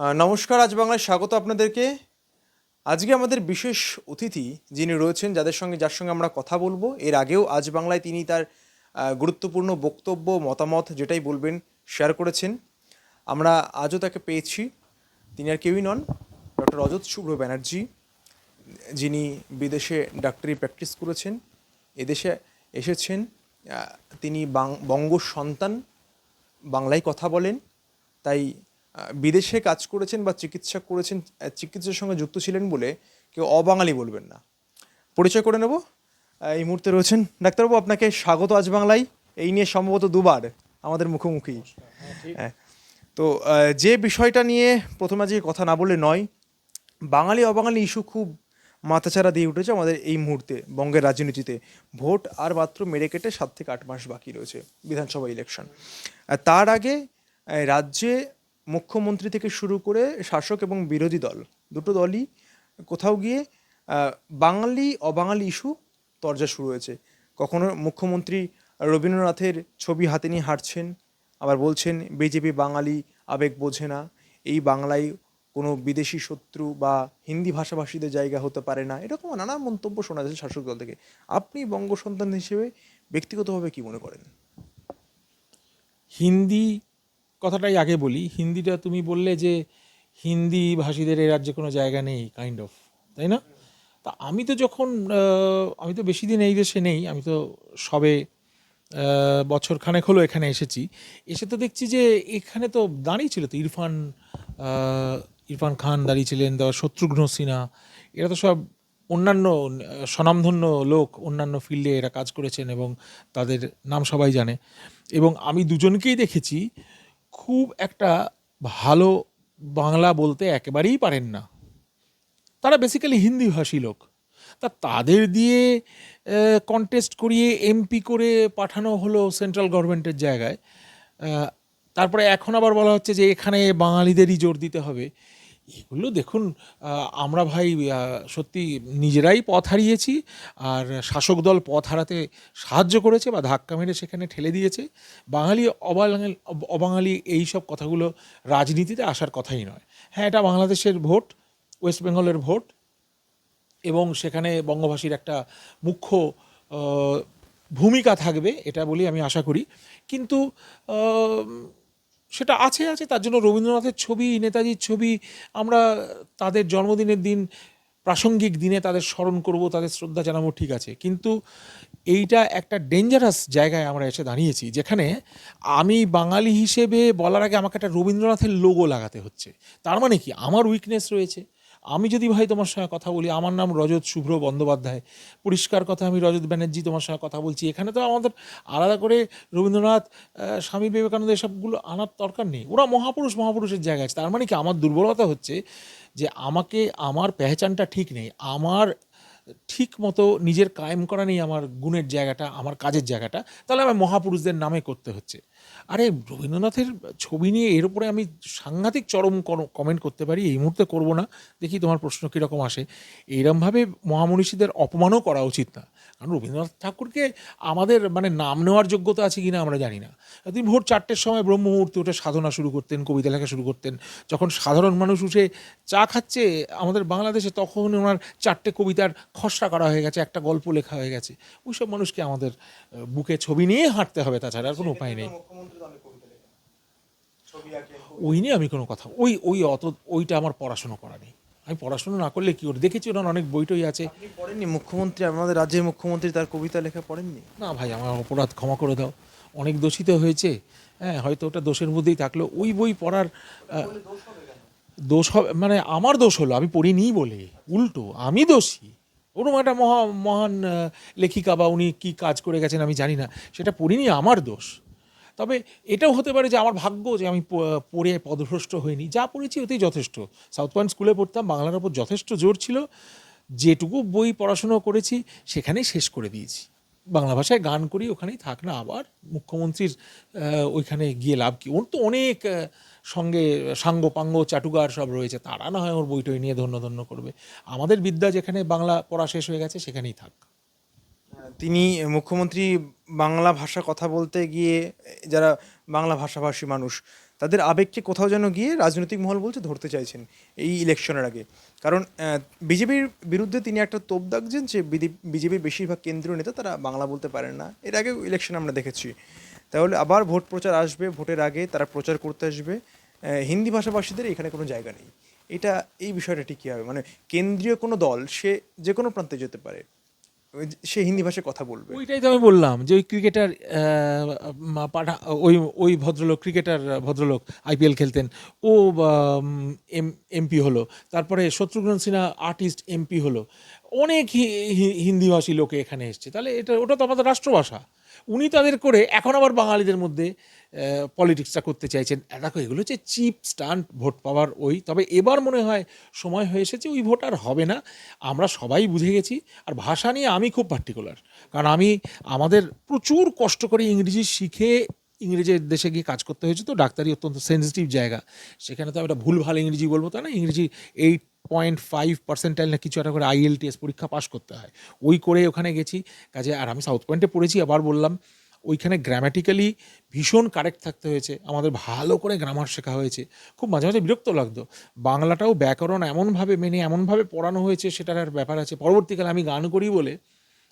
নমস্কার, আজ বাংলায় স্বাগত আপনাদেরকে। আজকে আমাদের বিশেষ অতিথি যিনি রয়েছেন, যাদের সঙ্গে, যার সঙ্গে আমরা কথা বলব, এর আগেও আজ বাংলায় তিনি তার গুরুত্বপূর্ণ বক্তব্য, মতামত যেটাই বলবেন শেয়ার করেছেন। আমরা আজও তাকে পেয়েছি। তিনি আর কেউই নন, ডক্টর অজত শুভ্র ব্যানার্জি, যিনি বিদেশে ডাক্তারি প্র্যাকটিস করেছেন, এদেশে এসেছেন। তিনি বঙ্গ সন্তান, বাংলায় কথা বলেন, তাই বিদেশে কাজ করেছেন বা চিকিৎসা করেছেন চিকিৎসার সঙ্গে যুক্ত ছিলেন বলে কেউ অবাঙালি বলবেন না। পরিচয় করে নেব। এই মুহূর্তে রয়েছেন ডাক্তারবাবু আপনাকে স্বাগত আজ বাংলায়। এই নিয়ে সম্ভবত দুবার আমাদের মুখোমুখি। হ্যাঁ তো যে বিষয়টা নিয়ে প্রথমে আজকে কথা না বললে নয় বাঙালি অবাঙালি ইস্যু খুব মাথাচাড়া দিয়ে উঠেছে আমাদের এই মুহূর্তে বঙ্গের রাজনীতিতে। ভোট আর মাত্র মেরে কেটে সাত থেকে আট মাস বাকি রয়েছে বিধানসভা ইলেকশন তার আগে রাজ্যে মুখ্যমন্ত্রী থেকে শুরু করে শাসক এবং বিরোধী দল, দুটো দলই কোথাও গিয়ে বাঙালি, অবাঙালি ইস্যু তরজা শুরু হয়েছে। কখনো মুখ্যমন্ত্রী রবীন্দ্রনাথের ছবি হাতে নিয়ে হাঁটছেন, আবার বলছেন, বিজেপি বাঙালি, আবেগ বোঝে না। এই বাংলায় কোনো বিদেশি শত্রু বা হিন্দি ভাষাভাষীদের জায়গা হতে পারে না। এরকম নানা মন্তব্য শোনা যাচ্ছে শাসক দল থেকে। আপনি বঙ্গ সন্তান হিসেবে ব্যক্তিগতভাবে কি মনে করেন? হিন্দি কথাটাই আগে বলি, হিন্দিটা তুমি বললে যে হিন্দি ভাষীদের এই রাজ্যে কোনো জায়গা নেই কাইন্ড অফ তাই না? তা আমি তো যখন আমি তো বেশি দিন এই দেশে নেই, আমি তো সবে বছর খানেক হলো এখানে এসেছি। এসে তো দেখছি যে এখানে তো দাঁড়িয়ে ছিল তো ইরফান ইরফান খান দাঁড়িয়েছিলেন তারপর শত্রুঘ্ন সিনহা, এরা তো সব অন্যান্য, স্বনামধন্য লোক, অন্যান্য ফিল্ডে এরা কাজ করেছেন এবং তাদের নাম সবাই জানে। এবং আমি দুজনকেই দেখেছি খুব একটা ভালো বাংলা বলতে একেবারেই পারেন না। তারা বেসিক্যালি হিন্দি ভাষী লোক। তা তাদের দিয়ে কন্টেস্ট করিয়ে এমপি করে পাঠানো হলো সেন্ট্রাল গভর্নমেন্টের জায়গায়। তারপরে এখন আবার বলা হচ্ছে যে এখানে বাঙালিদেরই জোর দিতে হবে। এগুলো দেখুন আমরা ভাই সত্যি নিজেরাই পথ হারিয়েছি আর শাসক দল পথ হারাতে সাহায্য করেছে বা ধাক্কা মেরে সেখানে ঠেলে দিয়েছে। বাঙালি অবাঙালি অবাঙালি এই সব কথাগুলো রাজনীতিতে আসার কথাই নয়। হ্যাঁ এটা বাংলাদেশের ভোট, ওয়েস্ট বেঙ্গলের ভোট এবং সেখানে বঙ্গভাষীর একটা মুখ্য ভূমিকা থাকবে, এটা বলি আমি আশা করি। কিন্তু সেটা আছে আছে। তার জন্য রবীন্দ্রনাথের ছবি, নেতাজির ছবি, আমরা তাদের জন্মদিনের দিন, প্রাসঙ্গিক দিনে তাদের স্মরণ করব, তাদের শ্রদ্ধা জানাব, ঠিক আছে। কিন্তু এইটা একটা ডেঞ্জারাস জায়গায় আমরা এসে দাঁড়িয়েছি, যেখানে আমি বাঙালি হিসেবে বলার আগে আমাকে একটা রবীন্দ্রনাথের লোগো লাগাতে হচ্ছে। তার মানে কি? আমার উইকনেস রয়েছে। আমি যদি ভাই তোমার সঙ্গে কথা বলি, আমার নাম রজত শুভ্র বন্দ্যোপাধ্যায়। পরিষ্কার কথা, আমি রজত ব্যানার্জি তোমার সঙ্গে কথা বলছি। এখানে তো আমাদের আলাদা করে রবীন্দ্রনাথ স্বামী বিবেকানন্দ এসবগুলো আনার দরকার নেই। ওরা মহাপুরুষ, মহাপুরুষের জায়গায় আছে। তার মানে কি? আমার দুর্বলতা হচ্ছে যে আমাকে, আমার পেহচানটা ঠিক নেই। আমার ঠিক মতো নিজের কায়েম করা নেই আমার গুণের জায়গাটা, আমার কাজের জায়গাটা, তাহলে আমার মহাপুরুষদের নামে করতে হচ্ছে। আরে, রবীন্দ্রনাথের ছবি নিয়ে এর উপরে আমি সাংঘাতিক চরম কমেন্ট করতে পারি, এই মুহূর্তে করব না। দেখি তোমার প্রশ্ন কীরকম আসে। এইরমভাবে মহামনীষীদের অপমানও করা উচিত না। কারণ রবীন্দ্রনাথ ঠাকুরকে আমাদের মানে নাম নেওয়ার যোগ্যতা আছে কিনা আমরা জানি না। তিনি ভোর চারটের সময় ব্রহ্ম মুহূর্তে উঠে সাধনা শুরু করতেন, কবিতা লেখা শুরু করতেন। যখন সাধারণ মানুষ উঠে চা খাচ্ছে আমাদের বাংলাদেশে, তখন ওনার চারটে কবিতার খসড়া করা হয়ে গেছে, একটা গল্প লেখা হয়ে গেছে। ওইসব মানুষকে আমাদের বুকে ছবি নিয়ে হাঁটতে হবে, তাছাড়া আর কোনো উপায় নেই। ওই নিয়ে আমি কোনো কথা, ওই ওই অত, ওইটা আমার পড়াশুনো করা নেই। আমি পড়াশুনো না করলে কি করে? দেখেছি ওনার অনেক বইটই আছে। পড়েননি? মুখ্যমন্ত্রী আমাদের রাজ্যের মুখ্যমন্ত্রী তার কবিতা লেখা পড়েননি? না ভাই আমার অপরাধ ক্ষমা করে দাও। অনেক দোষিত হয়েছে। হ্যাঁ হয়তো ওটা দোষের মধ্যেই থাকল। ওই বই পড়ার দোষ হবে মানে আমার দোষ হলো আমি পড়িনি বলে। উল্টো আমি দোষী। ওরকম একটা মহা মহান লেখিকা বা উনি কী কাজ করে গেছেন আমি জানি না। সেটা পড়িনি আমার দোষ। তবে এটাও হতে পারে যে আমার ভাগ্য যে আমি পড়ে পদভ্রষ্ট হইনি। যা পড়েছি ওতেই যথেষ্ট। সাউথ পয়েন্ট স্কুলে পড়তাম, বাংলার ওপর যথেষ্ট জোর ছিল। যেটুকু বই পড়াশুনো করেছি, সেখানেই শেষ করে দিয়েছি। বাংলা ভাষায় গান করি, ওখানেই থাক না, আবার মুখ্যমন্ত্রীর ওইখানে গিয়ে লাভ কি? ওর তো অনেক সঙ্গে সাঙ্গ পাঙ্গ, চাটুকার সব রয়েছে। তারা না হয় ওর বইটই নিয়ে ধন্য ধন্য করবে। আমাদের বিদ্যা যেখানে বাংলা পড়া শেষ হয়ে গেছে, সেখানেই থাক। তিনি মুখ্যমন্ত্রী বাংলা ভাষা কথা বলতে গিয়ে, যারা বাংলা ভাষাভাষী মানুষ, তাদের আবেগকে কোথাও যেন গিয়ে রাজনৈতিক মহল বলছে ধরতে চাইছেন এই ইলেকশনের আগে। কারণ বিজেপির বিরুদ্ধে তিনি একটা তোপ দাগছেন যে বিজেপির বেশিরভাগ কেন্দ্রীয় নেতা তারা বাংলা বলতে পারেন না। এর আগে ইলেকশন আমরা দেখেছি। তাহলে আবার ভোট প্রচার আসবে, ভোটের আগে তারা প্রচার করতে আসবে। হিন্দি ভাষাভাষীদের এখানে কোনো জায়গা নেই। এটা, এই বিষয়টা ঠিক কী হবে? মানে কেন্দ্রীয় কোনো দল, সে যে কোনো প্রান্তে যেতে পারে। সে হিন্দি ভাষায় কথা বলবে। ওইটাই তো আমি বললাম যে ওই ক্রিকেটার পাঠা, ওই ওই ভদ্রলোক, ক্রিকেটার ভদ্রলোক আইপিএল খেলতেন, ও এম, এমপি হলো। তারপরে শত্রুঘ্ন সিনহা আর্টিস্ট এমপি হলো। অনেক হিন্দিভাষী লোকে এখানে এসছে। তাহলে এটা, ওটা তো আমাদের রাষ্ট্রভাষা। উনি তাদের করে এখন আবার বাঙালিদের মধ্যে পলিটিক্সটা করতে চাইছেন। দেখো, এগুলো হচ্ছে চিপ স্টান্ট ভোট পাওয়ার ওই। তবে এবার মনে হয় সময় হয়ে এসেছে, ওই ভোট আর হবে না। আমরা সবাই বুঝে গেছি, আর ভাষা নিয়ে আমি খুব পার্টিকুলার কারণ আমি, আমাদের প্রচুর কষ্ট করে ইংরেজি শিখে ইংরেজের দেশে গিয়ে কাজ করতে হয়েছে তো। ডাক্তারি অত্যন্ত সেন্সিটিভ জায়গা। সেখানে তো আমি একটা ভুল ভালো ইংরেজি বলব তা না? ইংরেজি এইট পয়েন্ট ফাইভ পার্সেন্টাইল না কিছু একটা করে আইএলটিএস পরীক্ষা পাস করতে হয়। ওই করে ওখানে গেছি। কাজে আর আমি সাউথ পয়েন্টে পড়েছি, আবার বললাম, ওইখানে গ্রামাটিক্যালি ভীষণ কারেক্ট থাকতে হয়েছে। আমাদের ভালো করে গ্রামার শেখা হয়েছে। খুব মাঝে মাঝে বিরক্ত লাগতো। বাংলাটাও ব্যাকরণ এমনভাবে মেনে, এমনভাবে পড়ানো হয়েছে, সেটার আর ব্যাপার আছে। পরবর্তীকালে আমি গান করি বলে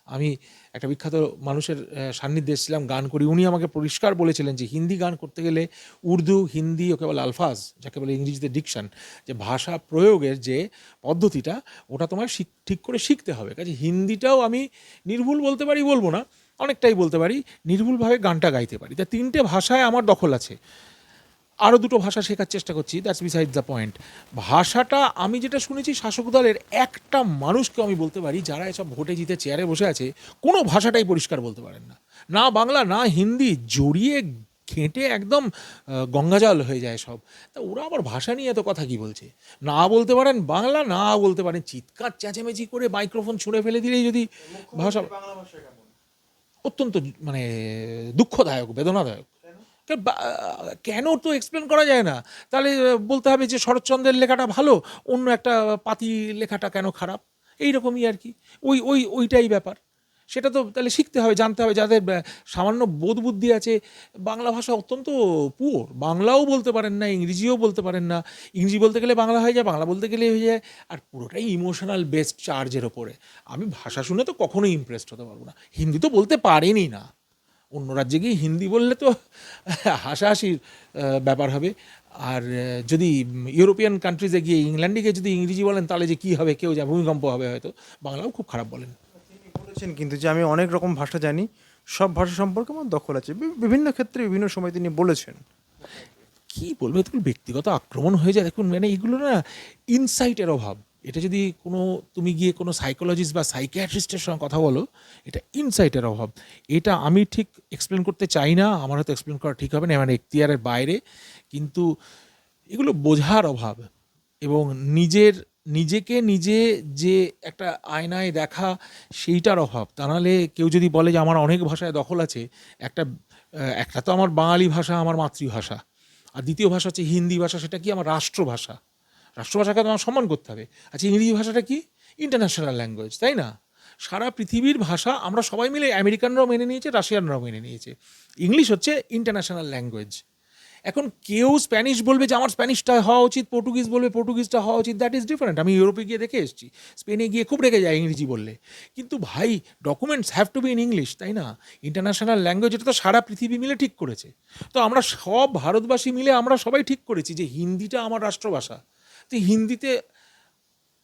আমি একটা বিখ্যাত মানুষের সান্নিধ্যে এসেছিলাম, গান করি। উনি আমাকে পরিষ্কার বলেছিলেন যে হিন্দি গান করতে গেলে উর্দু, হিন্দি, ওকে বলে আলফাজ, যাকে বলে ইংরেজিতে ডিকশন, যে ভাষা প্রয়োগের যে পদ্ধতিটা, ওটা শিখ, ঠিক করে শিখতে হবে। কাজে হিন্দিটাও আমি নির্ভুল বলতে পারি, বলব না, অনেকটাই বলতে পারি, নির্ভুলভাবে গানটা গাইতে পারি। তা তিনটে ভাষায় আমার দখল আছে। আরও দুটো ভাষা শেখার চেষ্টা করছি দ্যাটস বিসাইড দ্য পয়েন্ট ভাষাটা আমি যেটা শুনেছি শাসক দলের একটা মানুষকে আমি বলতে পারি যারা এসব ভোটে জিতে চেয়ারে বসে আছে কোনো ভাষাটাই পরিষ্কার বলতে পারেন না। না বাংলা না হিন্দি জড়িয়ে ঘেঁটে একদম গঙ্গাজল হয়ে যায় সব। তা ওরা আবার ভাষা নিয়ে এত কথা কি বলছে? না বলতে পারেন বাংলা না বলতে পারেন চিৎকার চেঁচামেচি করে মাইক্রোফোন ছুঁড়ে ফেলে দিলেই যদি ভাষা অত্যন্ত মানে দুঃখদায়ক বেদনাদায়ক। কেন তো এক্সপ্লেন করা যায় না? তাহলে বলতে হবে যে শরৎচন্দ্রের লেখাটা ভালো, অন্য একটা পাতি লেখাটা কেন খারাপ? এইরকমই আর কি। ওই ওই, ওইটাই ব্যাপার। সেটা তো তাহলে শিখতে হবে, জানতে হবে। যাদের সামান্য বোধ বুদ্ধি আছে, বাংলা ভাষা অত্যন্ত পুয়োর। বাংলাও বলতে পারেন না, ইংরেজিও বলতে পারেন না। ইংরেজি বলতে গেলে বাংলা হয়ে যায়, বাংলা বলতে গেলে হয়ে যায়। আর পুরোটাই ইমোশনাল বেসড চার্জের ওপরে। আমি ভাষা শুনে তো কখনোই ইমপ্রেসড হতে পারব না। হিন্দি তো বলতে পারেনি না। অন্য রাজ্যে গিয়ে হিন্দি বললে তো হাসাহাসির ব্যাপার হবে। আর যদি ইউরোপিয়ান কান্ট্রিজে গিয়ে ইংল্যান্ডে গিয়ে যদি ইংরেজি বলেন তাহলে যে কী হবে কেউ যা ভূমিকম্প হবে হয়তো। বাংলাও খুব খারাপ বলেন। তিনি বলেছেন কিন্তু যে আমি অনেক রকম ভাষা জানি সব ভাষা সম্পর্কে আমার দখল আছে। বিভিন্ন ক্ষেত্রে বিভিন্ন সময় তিনি বলেছেন। কি বলব এগুলো ব্যক্তিগত আক্রমণ হয়ে যায়। দেখুন মানে এগুলো না ইনসাইটের অভাব। এটা যদি কোনো, তুমি গিয়ে কোনো সাইকোলজিস্ট বা সাইকিয়াট্রিস্টের সঙ্গে কথা বলো, এটা ইনসাইটের অভাব। এটা আমি ঠিক এক্সপ্লেন করতে চাই না, আমার হয়তো এক্সপ্লেন করা ঠিক হবে না আমার এখতিয়ারের বাইরে। কিন্তু এগুলো বোঝার অভাব এবং নিজের, নিজেকে নিজে যে একটা আয়নায় দেখা, সেইটার অভাব। তা নাহলে কেউ যদি বলে যে আমার অনেক ভাষায় দখল আছে, একটা একটা তো আমার বাঙালি ভাষা, আমার মাতৃভাষা। আর দ্বিতীয় ভাষা হচ্ছে হিন্দি ভাষা, সেটা কি আমার রাষ্ট্রভাষা? রাষ্ট্রভাষাকে তোমার সম্মান করতে হবে। আচ্ছা ইংরেজি ভাষাটা কি? ইন্টারন্যাশনাল ল্যাঙ্গুয়েজ তাই না? সারা পৃথিবীর ভাষা আমরা সবাই মিলে আমেরিকানরাও মেনে নিয়েছে, রাশিয়ানরাও মেনে নিয়েছে। ইংলিশ হচ্ছে ইন্টারন্যাশনাল ল্যাঙ্গুয়েজ এখন কেউ স্প্যানিশ বলবে যে, আমার স্প্যানিশটা হওয়া উচিত, পর্তুগিজ বলবে, পর্তুগিজটা হওয়া উচিত দ্যাট ইজ ডিফারেন্ট আমি ইউরোপে গিয়ে দেখে এসেছি। স্পেনে গিয়ে খুব রেগে যায় ইংরেজি বললে। কিন্তু ভাই documents have to be in English তাই না? ইন্টারন্যাশনাল ল্যাঙ্গুয়েজ এটা তো সারা পৃথিবী মিলে ঠিক করেছে। তো আমরা সব ভারতবাসী মিলে আমরা সবাই ঠিক করেছি যে, হিন্দিটা আমার রাষ্ট্রভাষা। তো হিন্দিতে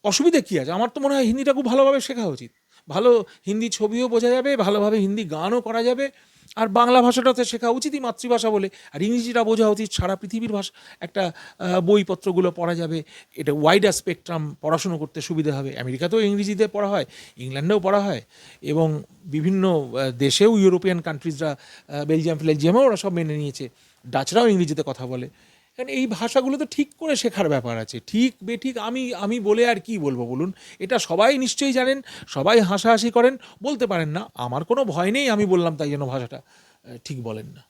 অসুবিধে কী আছে? আমার তো মনে হয় হিন্দিটা খুব ভালোভাবে শেখা উচিত। ভালো হিন্দি ছবিও বোঝা যাবে, ভালোভাবে হিন্দি গানও করা যাবে, আর বাংলা ভাষাটাতে শেখা উচিতই মাতৃভাষা বলে, আর ইংরেজিটা বোঝা উচিত, সারা পৃথিবীর ভাষা, একটা বইপত্রগুলো পড়া যাবে, এটা ওয়াইড স্পেকট্রাম পড়াশুনো করতে সুবিধা হবে। আমেরিকাতেও ইংরেজিতে পড়া হয়, ইংল্যান্ডেও পড়া হয়, এবং বিভিন্ন দেশেও ইউরোপিয়ান কান্ট্রিজরা বেলজিয়াম ফেলজিয়ামও ওরা সব মেনে নিয়েছে। ডাচরাও ইংরেজিতে কথা বলে। কারণ এই ভাষাগুলো তো ঠিক করে শেখার ব্যাপার আছে। ঠিক, বেঠিক, আমি আমি বলে আর কি বলব বলুন? এটা সবাই নিশ্চয়ই জানেন, সবাই হাসাহাসি করেন, বলতে পারেন না। আমার কোনো ভয় নেই আমি বললাম তাই জন্য ভাষাটা ঠিক বলেন না।